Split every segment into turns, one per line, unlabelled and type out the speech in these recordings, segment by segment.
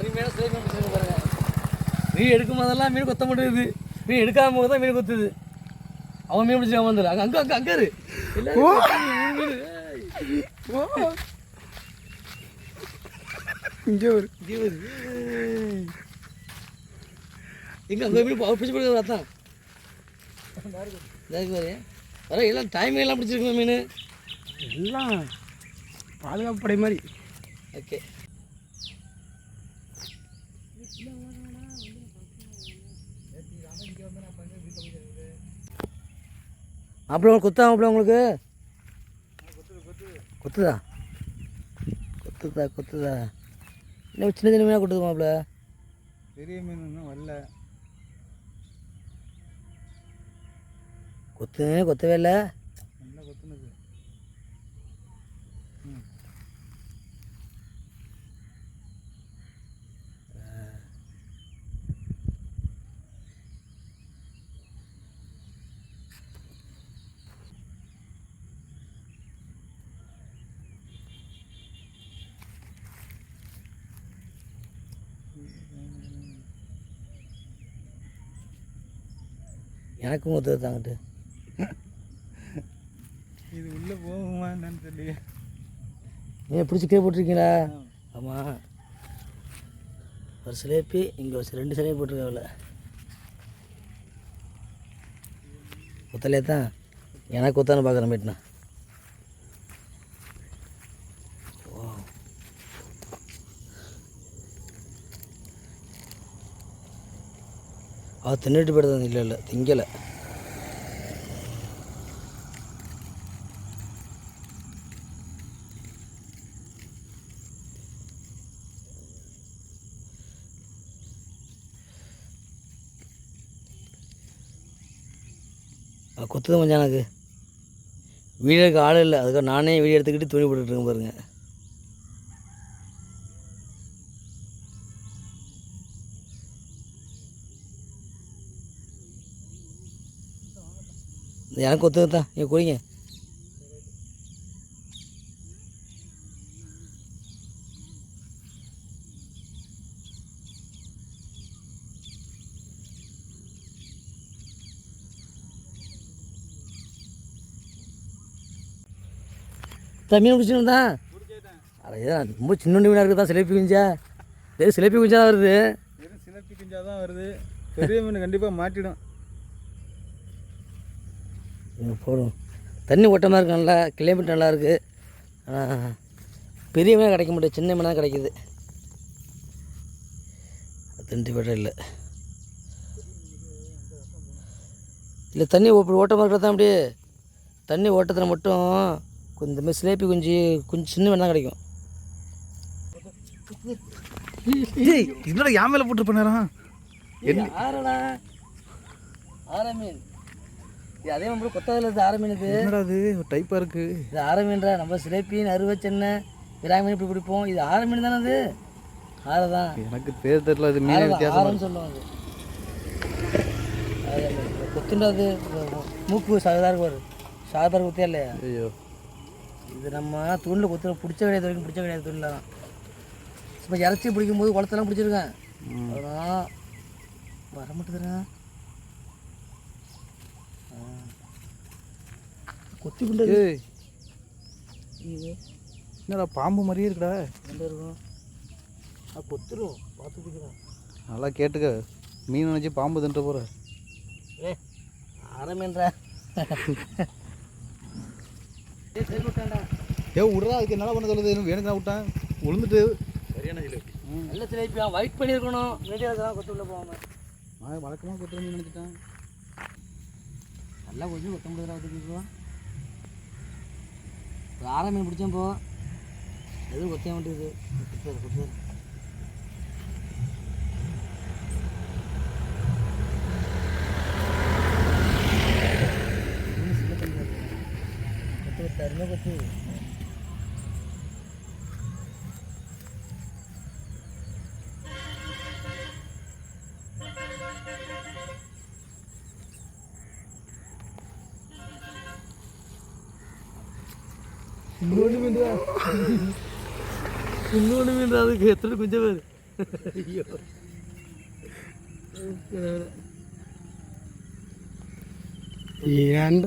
அருமையான சுவை மீன் பாருங்க. மீன் எடுக்கும் போதெல்லாம் மீன் கொத்த மாட்டேங்குது. மீன் எடுக்காம போது தான் மீன் கொத்துது. அவன் மீன் பிடிச்சி வந்துடு அங்கே அங்கே அங்கே அங்கே இரு.
இங்கே ஒரு
இங்கே. ஏய். எங்க அங்கே மீன் அவர் பிடிச்சி போடுறது அதான். வர எல்லாம் டைம் எல்லாம் பிடிச்சிருக்குமா மீன்?
எல்லாம் பாதுகாப்பு படை மாதிரி.
ஓகே அப்புறம் கொத்தா அப்புறம் உங்களுக்கு? கொத்துதா? கொத்துதா கொத்துதா. இன்னும் சின்ன சின்ன மீனாக கொட்டுது மாப்பிள்ள?
பெரிய மீன் இன்னும் வரல.
கொத்து கொத்தவே இல்லை
நல்லா கொத்துனது
எனக்கும் கொத்துது தாங்கிட்டு
இது உள்ளே போகுமா என்னன்னு தெரியல
நீங்கள் பிடிச்சி கீழே போட்டிருக்கீங்களா? ஆமாம் ஒரு சிலேப்பி இங்கே ஒரு ரெண்டு சிலையை போட்டிருக்காவில்ல கொத்தலே தான் எனக்கு கொத்தான்னு பார்க்குறேன் போயிட்டுனா அது தின்னுட்டு போயிடுது இல்லை இல்லை திங்கலை. அது கொத்துது கொஞ்சம் எனக்கு. வீடியோ ஆள் இல்லை அதுக்காக நானே வீடியோ எடுத்துக்கிட்டு துணி போட்டுட்டு இருக்கேன் எனக்கு கொத்துது தான் நீங்கள் குடிங்க தான் மீன் பிடிச்சிருந்தா அட ரொம்ப சின்ன மீனாக இருக்குது தான் சிலேப்பி குஞ்சா? வெறும் குஞ்சா தான் வருது.
வெறும் சிலப்பி குஞ்சா தான் வருது. பெரிய மீன் கண்டிப்பாக மாட்டிடும்.
போடும் தண்ணி ஓட்டமாக இருக்கு நல்லா கிளைமேட் நல்லா இருக்குது ஆனால் பெரிய மீனாக கிடைக்க மாட்டேது சின்ன மீனாக கிடைக்குது. தண்டி பட்டம் இல்லை. இல்லை தண்ணி இப்படி ஓட்டமாக இருக்கிறது தான் அப்படியே தண்ணி ஓட்டத்தில் மட்டும் கொஞ்சம் இந்த மாதிரி சிலேப்பி குஞ்சு கொஞ்சம் சின்ன மீன் தான் கிடைக்கும்.
என்னடா என் மேலே போட்டு பண்ணாராம்
ஆறடா. ஆர மீன். அதே மாதிரி கொத்ததில் இது ஆர மீன் இது?
என்னடா அது டைப்பாக இருக்கு.
இது ஆர மீன்றா நம்ம சிலேப்பின் அருவ சென்னை விரா மீன் இப்படி பிடிப்போம். இது ஆர மீன் தானே அது ஆரை தான்
எனக்கு பேர் தெரியல அது மீன் வித்தியாசம்
சொல்லுவாங்க. அது கொத்துண்டாது மூக்கு சாதா இருக்கு பாரு. சாதாரண குத்தியா இல்லையா?
ஐயோ.
இது நம்ம தூண்டில் கொத்து பிடிச்ச கிடையாது வரைக்கும் பிடிச்ச கிடையாது தூண்டில் தான். இப்போ இறச்சி பிடிக்கும்போது குளத்தெல்லாம் பிடிச்சிருக்கேன். அதான் வர மாட்டேதுடா. கொத்தி கொண்டு
ஏய் என்னடா பாம்பு மாதிரியே இருக்குடா.
எங்கே இருக்கும்? அது கொத்துரும் பார்த்து பிடிக்கிறோம்
நல்லா கேட்டுக்க. மீன் நினச்சி பாம்பு தின்ட்டு போகிற
ஏ ஆரம்பின்றா ஏ
விட்றா அதுக்கு என்ன பண்ண சொல்லுது வேணுங்க விட்டேன். உளுந்துட்டு. சரியான ஜிலேபி.
நல்ல சிலைப்பியா வெயிட் பண்ணியிருக்கணும். மீடியா தான் கொத்து உள்ள போகாமல்
நான் வழக்கமாக கொத்துற மீன் நினச்சிட்டேன்.
நல்லா கொஞ்சம் கொத்த முடியாதா ஒத்துக்கு ஆரம்பி மீன் பிடிச்சேன் போ. எதுவும் கொத்த மாட்டேங்குது. கொடுத்து குத்துறாரு கொத்து கொத்து கொத்து. இன்னொன்று மீன் அதுக்கு எத்தனை குஞ்சம் பேர்? ஐயோ.
ஏன்?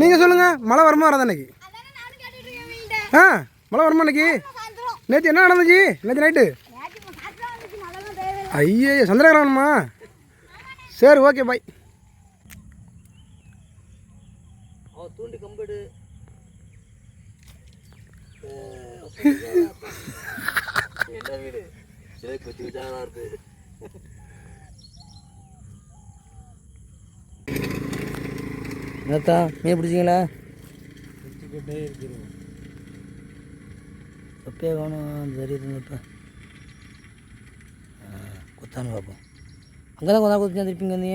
நீங்கள் சொல்லுங்கள் மழை வருமா வராது அன்னைக்கு ஆ மழை வருமா அன்னைக்கு நேற்று என்ன நடந்துச்சு? நேற்று நைட்டு ஐயே சந்திரகிரகணமா? சரி ஓகே பாய்
என்ன வீடு சிலை கொத்தி வச்சாங்க இருக்கு என்னத்தா மீன் பிடிச்சிங்களா?
வச்சுக்கிட்டே இருக்கிறோம்
தொப்பையே காணும் தெரியுதுங்கப்பா குத்தான்னு பார்ப்போம் அங்கே தான் கொண்டா குத்தி திருப்பிங்க நீ?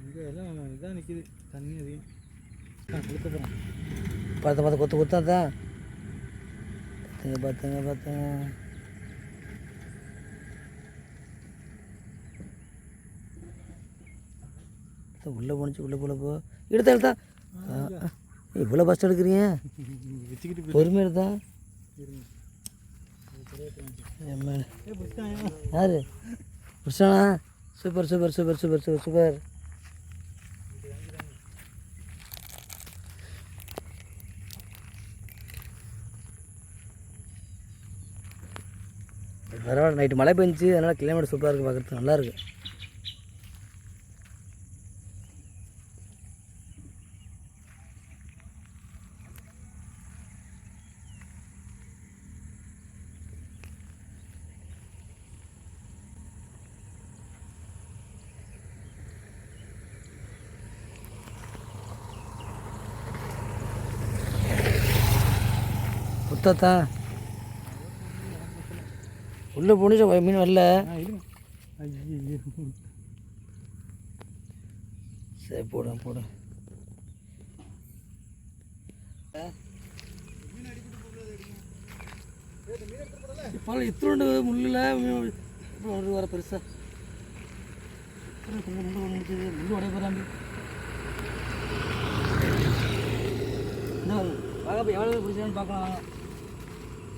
இங்கே எல்லாம் இதான் நிற்கிது தண்ணி அதிகம்.
பார்த்து பார்த்து கொத்து குத்தாதான் பார்த்துங்க பார்த்துங்க பார்த்துங்க உள்ளே போணுச்சு உள்ளே போல போ. எடுத்தா எடுத்தா இவ்வளோ ஃபஸ்ட் எடுக்கிறீங்க? பொறுமையாக எடுத்தா. யாரு? புருஷனா super super super super super super. பரவாயில்ல நைட்டு மழை பெஞ்சு அதனால் கிளைமேட் சூப்பராக இருக்குது பார்க்குறதுக்கு. நல்லாயிருக்கு உள்ளே போனிச்சு மீன் வரல. சரி போடு போடு. இப்போ இத்தோண்டு முள்ளில் ஒரு வர பெருசா. முள்ளு முடிஞ்சது. முள்ளு உடைய போகிறாங்க வாங்க போய் எவ்வளோ பிடிச்சான்னு பார்க்கலாம்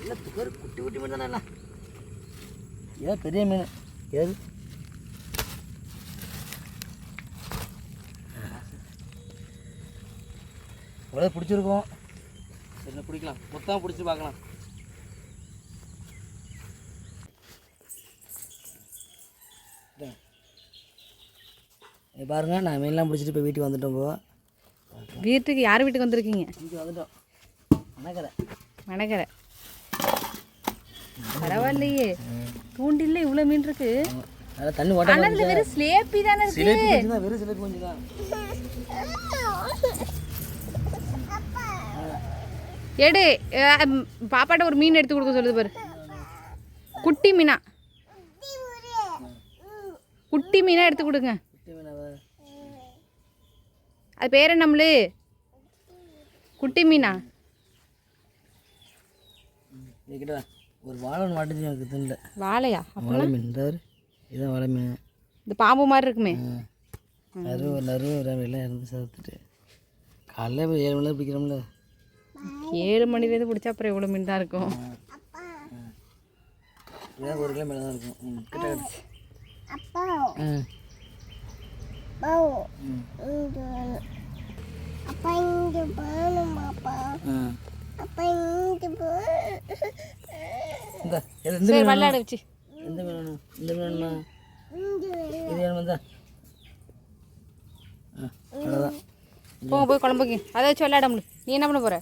இல்லை குட்டி குட்டி மீன் தானே ஏன் பெரிய மீன். ஏது? இவ்வளோ பிடிச்சிருக்கோம். என்ன பிடிக்கலாம்? மொத்தம் பிடிச்சி பார்க்கலாம். இங்க பாருங்க நான் மீன்லாம் பிடிச்சிட்டு போய் வீட்டுக்கு வந்துட்டோம் போ
வீட்டுக்கு யார் வீட்டுக்கு வந்திருக்கீங்க?
வீட்டுக்கு வந்துட்டோம். வணக்கரை
மணக்கரை. பரவாயில்லையே. தூண்டில்ல இவ்வளோ மீன் இருக்கு.
தண்ணி ஓட்ட
ஆனால் வெறும் ஸ்லேப்பி தானே இருக்கு.
வெறும் சிலேபி கொஞ்சம் தான்.
எடு பாப்பாட்ட ஒரு மீன் எடுத்து கொடுக்க சொல்லுது பாரு. குட்டி மீனா. குட்டி மீனா எடுத்து கொடுங்க. அது பேர் நம்மளு குட்டி மீனா.
ஒரு வாழை ஒன்று மாட்டுச்சு எனக்கு தின்ல
வாழையா?
வாழை மீன் இந்த ஒரு இதான் வாழை மீன்.
இந்த பாம்பு மாதிரி இருக்குமே.
நறு நறு எல்லாம் இருந்து சேர்த்துட்டு காலைல போய் ஏழு மணி பிடிக்கிறோம்ல.
ஏழு மணிலேருந்து பிடிச்சா அப்புறம் எவ்வளோ மீன் தான் இருக்கும்?
ஒரு கிலோ மேலே தான் இருக்கும்? கிட்ட கிட்ட. ம். ம். ம் இந்த இந்த
வச்சு.
எந்த மீன் வேணும் இந்த? மீன் வேணுமா இது
போய் குழம்புக்கு. அதை வச்சு விளையாட முடியும் நீ என்ன பண்ண போகிற